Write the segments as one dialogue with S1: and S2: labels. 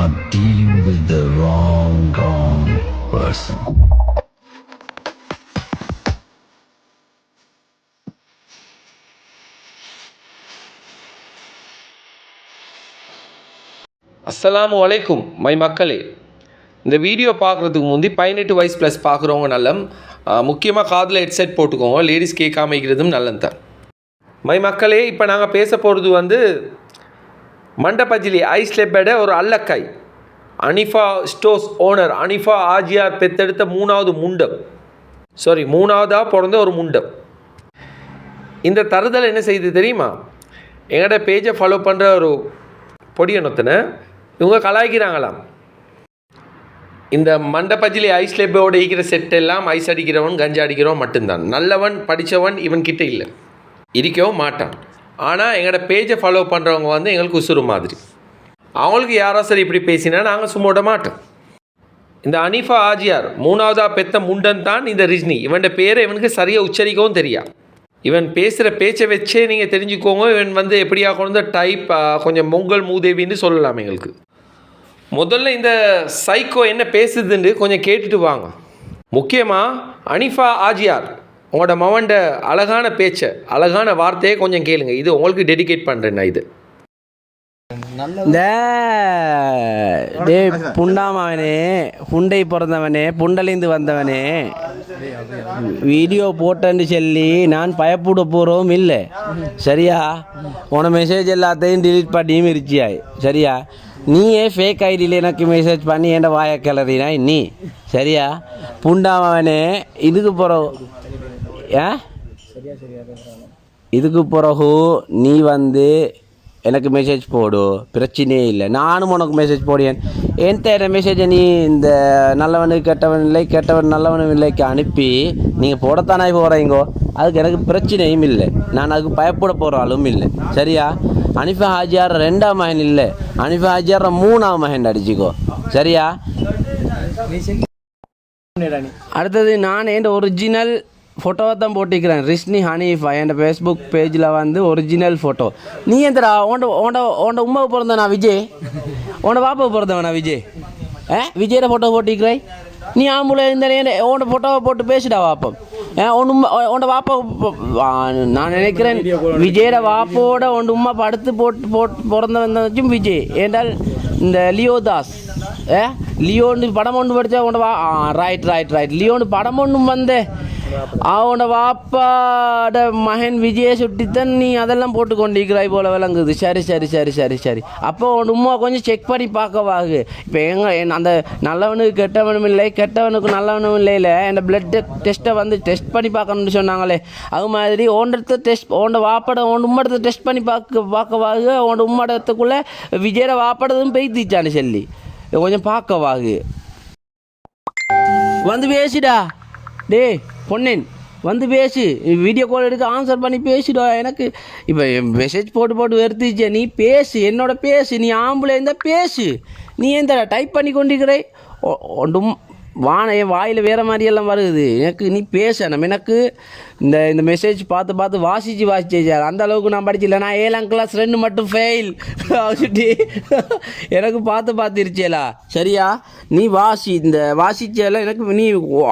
S1: are dealing with the wrong, wrong person.
S2: அஸ்ஸலாமு வலைக்கும் my மக்களே இந்த வீடியோ பார்க்குறதுக்கு முந்தி பதினெட்டு வயசு ப்ளஸ் பார்க்குறவங்க நல்லம். முக்கியமாக காதில் ஹெட்செட் போட்டுக்கோங்க லேடிஸ் கேட்காம இருக்கிறதும் நல்லது தான் மை மக்களே இப்போ நாங்கள் பேச போகிறது வந்து மண்டபஜிலி ஐஸ் ஒரு அல்லக்காய். அனிஃபா ஸ்டோர்ஸ் ஓனர் அனிஃபா ஆஜியார் பெத்தெடுத்த மூணாவது முண்டம். சாரி மூணாவதாக பிறந்த ஒரு முண்டம். இந்த தருதல் என்ன செய்யுது தெரியுமா? எங்களோட பேஜை ஃபாலோ பண்ணுற ஒரு பொடியனொத்தனை இவங்க கலாய்க்கிறாங்களாம். இந்த மண்டபஜிலி ஐஸ் லெப்போட ஈக்கிற செட் எல்லாம் ஐஸ் அடிக்கிறவன் கஞ்சா அடிக்கிறவன் மட்டும்தான். நல்லவன் படித்தவன் இவன்கிட்ட இல்லை. இருக்கவும் மாட்டான். ஆனால் எங்களோட பேஜை ஃபாலோ பண்ணுறவங்க வந்து எங்களுக்கு உசுறு மாதிரி. அவங்களுக்கு யாரோ சரி இப்படி பேசினா நாங்கள் சும்மா விட மாட்டோம். இந்த அனிஃபா ஆஜியார் மூணாவதா பெத்த முண்டன் தான் இந்த ரிஜ்னி. இவன் பேரை இவனுக்கு சரியாக உச்சரிக்கவும் தெரியா. இவன் பேசுகிற பேச்சை வச்சே நீங்கள் தெரிஞ்சுக்கோங்க. இவன் வந்து எப்படியா கொண்டு டைப் கொஞ்சம் பொங்கல் மூதேவின்னு சொல்லலாம் எங்களுக்கு. முதல்ல இந்த சைக்கோ என்ன பேசுதுன்னு கொஞ்சம் கேட்டுட்டு வாங்க. முக்கியமாக அனிஃபா ஆஜியார் உங்களோட மவன்ட அழகான பேச்சை அழகான வார்த்தையை கொஞ்சம் கேளுங்க. இது உங்களுக்கு டெடிகேட் பண்ணுறேன் நான் இது.
S3: இந்த டே புண்டாமவனே புண்டை பிறந்தவனே புண்டலேந்து வந்தவனே. வீடியோ போட்டேன்னு சொல்லி நான் பயப்பட போகிறோம் இல்லை. சரியா? உன மெசேஜ் எல்லாத்தையும் delete பண்ணியும் இருச்சியாய் சரியா? நீயே ஃபேக் ஐடியில் எனக்கு மெசேஜ் பண்ணி என் வாய கிளறினாய் நீ. சரியா? புண்டாமவனே இதுக்கு ஏ இதுக்கு பிறகு நீ வந்து எனக்கு மெசேஜ் போடு. பிரச்சனையே இல்லை. நானும் உனக்கு மெசேஜ் போடுவேன் என் மெசேஜை நீ இந்த நல்லவனுக்கு கெட்டவன் இல்லை கெட்டவன் நல்லவனும் இல்லைக்கு அனுப்பி நீங்கள் போடத்தானே போகிறீங்கோ அதுக்கு எனக்கு பிரச்சனையும் இல்லை. நான் அதுக்கு பயப்பட போகிற ஆளும் இல்லை. சரியா? அனிஃபா ஹாஜியார் ரெண்டாம் மகன் இல்லை. அனிஃபா ஹாஜியார் மூணாம் மகன் அடிச்சுக்கோ. சரியா? அடுத்தது நான் என் ஒரிஜினல் ஃபோட்டோவை தான் போட்டிக்கிறேன் ரிஷ்னி ஹனீஃபா என் ஃபேஸ்புக் பேஜில் வந்து ஒரிஜினல் ஃபோட்டோ நீ எந்தடா உண்ட உண்ட உண்ட உமாவுக்கு பிறந்தவனா விஜய்? உண்ட பாப்பாவுக்கு பிறந்தவனா விஜய்? ஏ விஜயோட ஃபோட்டோ போட்டிக்கிறாய் நீ ஆம்பளை இந்த உன்னோட ஃபோட்டோவை போட்டு பேசிடா வாப்பம் உன் உம்மா உன்னோட வாப்பா நான் நினைக்கிறேன் விஜயோட வாப்போட உன் உம்மா படுத்து போட்டு போட்டு பிறந்தவன் விஜய். ஏண்டால் இந்த லியோதாஸ் ஏ லியோன்னு படம் ஒன்று படித்தா உன்னோட வா ரைட் ரைட் ரைட் லியோன்னு படம் ஒன்றும் வந்தேன் அவனோட வாப்பாட மகன் விஜய சுட்டித்தான் நீ அதெல்லாம் போட்டு கொண்டிருக்கிறாய் போல விளங்குது. சரி சரி சரி சரி சரி. அப்போ உன் உம்மா கொஞ்சம் செக் பண்ணி பார்க்கவாகு. இப்போ எங்க என் அந்த நல்லவனுக்கு கெட்டவனும் இல்லை கெட்டவனுக்கு நல்லவனும் இல்லை என் இந்த பிளட் டெஸ்ட்டை வந்து டெஸ்ட் பண்ணி பார்க்கணும்னு சொன்னாங்களே. அது மாதிரி ஓண்டத்தை டெஸ்ட் ஓண்ட வாப்பட உன் உம்மடத்தை டெஸ்ட் பண்ணி பார்க்க பார்க்கவாகு. உன் உம்மடத்துக்குள்ளே விஜயோட வாப்படதும் பெய்திச்சான்னு சொல்லி. கொஞ்சம் பார்க்கவாகு. வந்து பேசிடா. டே பொன்னேன். வந்து பேசு. வீடியோ கால் எடுத்து ஆன்சர் பண்ணி பேசிடுவா எனக்கு. இப்போ மெசேஜ் போட்டு போட்டு வெறுத்துச்சே நீ பேசு. என்னோட பேசு. நீ ஆம்பளை இருந்தால் பேசு. நீ எந்த டைப் பண்ணி கொண்டிருக்கிறே? ஒன்றும் வான என் வாயில் வேறு மாதிரியெல்லாம் வருது. எனக்கு நீ பேசணும் எனக்கு இந்த இந்த மெசேஜ் பார்த்து பார்த்து வாசிச்சு வாசிச்சே சார். அந்த அளவுக்கு நான் படிச்சில்ல. நான் ஏழாம் கிளாஸ் ரெண்டு மட்டும் ஃபெயில் சுட்டி எனக்கு பார்த்து பார்த்துருச்சேலா சரியா? நீ வாசி இந்த வாசிச்சேல எனக்கு நீ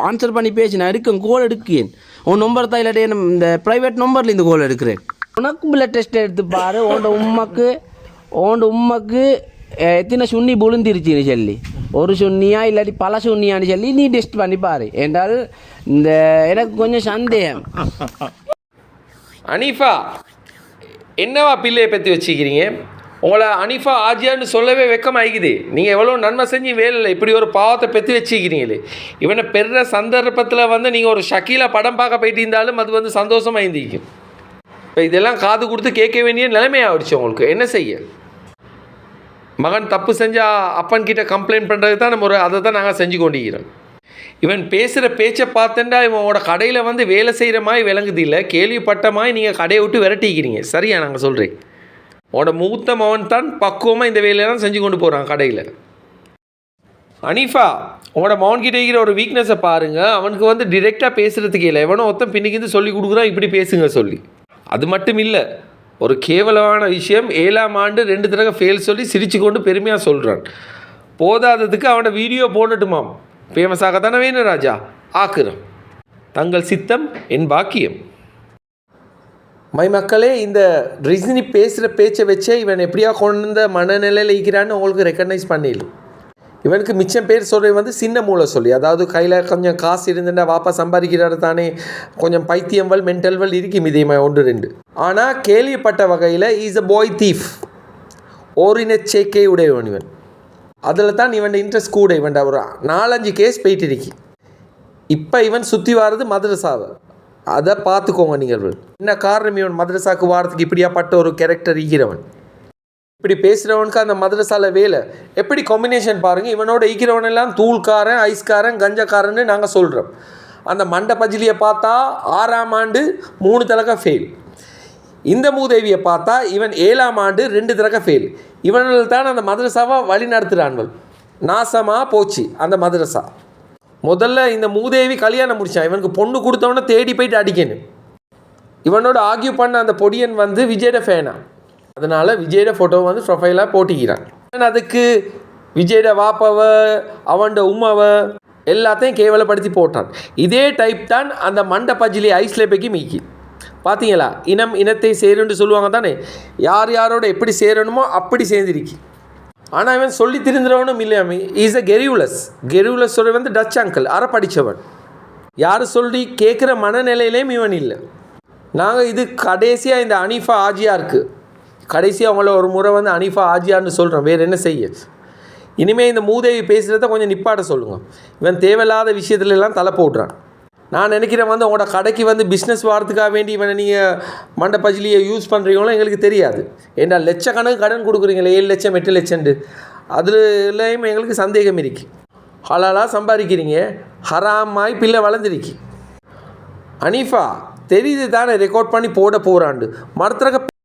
S3: ஆன்சர் பண்ணி பேசி. நான் எடுக்கேன் கோல் எடுக்கேன். உன் நம்பர் தான் இல்லாட்டி இந்த ப்ரைவேட் நம்பரில் இந்த கோல் எடுக்கிறேன். உனக்கு பிளட் டெஸ்ட் எடுத்து பாரு. உன்னோட உம்மக்கு உன்னோட உம்மக்கு எத்தனை சுண்ணி புழுந்திருச்சுன்னு சொல்லி. ஒரு சுண்ணியா இல்லாட்டி பல சுண்ணியான்னு சொல்லி நீ டெஸ்ட் பண்ணி பாரு. என்றால் இந்த எனக்கு கொஞ்சம் சந்தேகம்.
S2: அனிஃபா என்னவா பிள்ளையை பற்றி வச்சுக்கிறீங்க? உங்களை அனிஃபா ஆஜியான்னு சொல்லவே வெக்கமாகிக்குது நீங்கள் எவ்வளோ நன்மை செஞ்சு வேலை இப்படி ஒரு பாவத்தை பெற்று வச்சுக்கிறீங்களே. இவனை பெற சந்தர்ப்பத்தில் வந்து நீங்கள் ஒரு ஷக்கீலா படம் பார்க்க போயிட்டு இருந்தாலும் அது வந்து சந்தோஷமாக இருந்திக்கும் இப்போ இதெல்லாம் காது கொடுத்து கேட்க வேண்டிய நிலைமையாகிடுச்சு உங்களுக்கு. என்ன செய்ய? மகன் தப்பு செஞ்சால் அப்பன் கிட்ட கம்ப்ளைண்ட் பண்ணுறது தான் நம்ம ஒரு அதை தான் நாங்கள் செஞ்சு கொண்டிருக்கிறோம். இவன் பேசுகிற பேச்சை பார்த்தேன்டா இவனோட கடையில் வந்து வேலை செய்கிற மாதிரி விளங்குது இல்லை கேள்விப்பட்ட மாதிரி நீங்கள் கடையை விட்டு விரட்டிக்கிறீங்க. சரியா நாங்கள் சொல்கிறேன் உன்னோட மூத்த மகன் தான் பக்குவமாக இந்த வேலையெல்லாம் செஞ்சு கொண்டு போகிறான் கடையில். அனீஃபா உங்களோட மகன் கிட்டே இருக்கிற ஒரு வீக்னஸை பாருங்கள் அவனுக்கு வந்து டிரெக்டாக பேசுகிறதுக்கு இல்லை. எவனோ ஒருத்தன் பின்னிக்கிந்து சொல்லி கொடுக்குறான் இப்படி பேசுங்க சொல்லி. அது மட்டும் இல்லை. ஒரு கேவலமான விஷயம். ஏழாம் ஆண்டு ரெண்டு தடவை ஃபெயில் சொல்லி சிரித்து கொண்டு பெருமையாக சொல்கிறான் போதாததுக்கு அவனோட வீடியோ போடட்டுமாம். ஃபேமஸாக தானே வேணும் ராஜா ஆக்குறோம் தங்கள் சித்தம் என் பாக்கியம். மை மக்களே இந்த ரிஜினி பேசுகிற பேச்சை வச்சே இவன் எப்படியா கொண்டு மனநிலையில் இருக்கிறான்னு உங்களுக்கு ரெக்கக்னைஸ் பண்ணிடலாம் இவனுக்கு மிச்சம் பேர் சொல்கிறது வந்து சின்ன மூளை சொல்லி. அதாவது கையில் கொஞ்சம் காசு இருந்துட்டா வாப்பா சம்பாதிக்கிறாரு தானே. கொஞ்சம் பைத்தியம்வல் மென்டல்வல் இருக்கும் இதேமாதிரி ஒன்று ரெண்டு. ஆனால் கேள்விப்பட்ட வகையில் இஸ் அ பாய் தீஃப் ஓரின சேக்கை உடையவன் இவன். அதில் தான் இவன் இன்ட்ரெஸ்ட் கூட இவன் ஒரு நாலஞ்சு கேஸ் போயிட்டு இருக்கி. இப்போ இவன் சுற்றி வாரது மதரசாவை. அதை பார்த்துக்கோங்க நீங்கள் என்ன காரணம் இவன் மதரசாவுக்கு வாரத்துக்கு இப்படியாப்பட்ட ஒரு கேரக்டர் இருக்கிறவன்? இப்படி பேசுகிறவனுக்கு அந்த மதரசால வேலை. எப்படி காம்பினேஷன் பாருங்கள் இவனோட ஈக்கிறவனெல்லாம் தூள்காரன் ஐஸ்காரன் கஞ்சக்காரன்னு நாங்கள் சொல்கிறோம் அந்த மண்டை பஜிலியை பார்த்தா ஆறாம் ஆண்டு மூணு தலக ஃபெயில் இந்த மூதேவியை பார்த்தா இவன் ஏழாம் ஆண்டு ரெண்டு தலக ஃபெயில் இவனில் தான் அந்த மதரசாவை வழி நடத்துகிறான்கள் நாசமாக போச்சு அந்த மதரசா. முதல்ல இந்த மூதேவி கல்யாணம் முடித்தான் இவனுக்கு பொண்ணு கொடுத்தவன தேடி போயிட்டு அடிக்கணும். இவனோட ஆக்யூ பண்ண அந்த பொடியன் வந்து விஜயோட ஃபேனா அதனால் விஜயோட ஃபோட்டோவை வந்து ப்ரொஃபைலாக போட்டிக்கிறான் இவன் அதுக்கு விஜயோட வாப்பவ அவன்ட உம்மவ எல்லாத்தையும் கேவலப்படுத்தி போட்டான். இதே டைப் தான் அந்த மண்ட பஜிலி போய்க்கு மீக்கி. பார்த்தீங்களா இனம் இனத்தை சேருன்னு சொல்லுவாங்க தானே? யார் யாரோட எப்படி சேரணுமோ அப்படி சேர்ந்துருக்கு. ஆனால் இவன் சொல்லி திருந்துறவனும் இல்லையாமி இஸ் அ கெரிவுலஸ் சொல்ல வந்து டச் அங்கிள் அற படித்தவன் யார் சொல்லி கேட்குற மனநிலையிலையும் இவன் இல்லை. நாங்கள் இது கடைசியாக இந்த அனீஃபா ஆஜியாருக்கு கடைசி அவங்கள ஒரு முறை வந்து அனிஃபா ஆஜியான்னு சொல்கிறோம் வேறு என்ன செய்ய? இனிமேல் இந்த மூதேவி பேசுகிறத கொஞ்சம் நிப்பாட்ட சொல்லுங்கள் இவன் தேவையில்லாத விஷயத்துலலாம் தலை போடுறான் நான் நினைக்கிறேன் வந்து உங்களோட கடைக்கு வந்து பிஸ்னஸ் வாரத்துக்காக வேண்டி இவனை நீங்கள் மண்டபஜிலியை யூஸ் பண்ணுறீங்களோ எங்களுக்கு தெரியாது. ஏன்னா லட்சக்கணக்கு கடன் கொடுக்குறீங்களே ஏழு லட்சம் எட்டு லட்சம்ண்டு. அதுலேயும் எங்களுக்கு சந்தேகம் இருக்கு. ஹலாலாக சம்பாதிக்கிறீங்க. ஹராமாய் பிள்ளை வளர்ந்துருக்கு. அனீஃபா தெரியுது தானே ரெக்கார்ட் பண்ணி போட போகிறாண்டு மறுத்தரக்க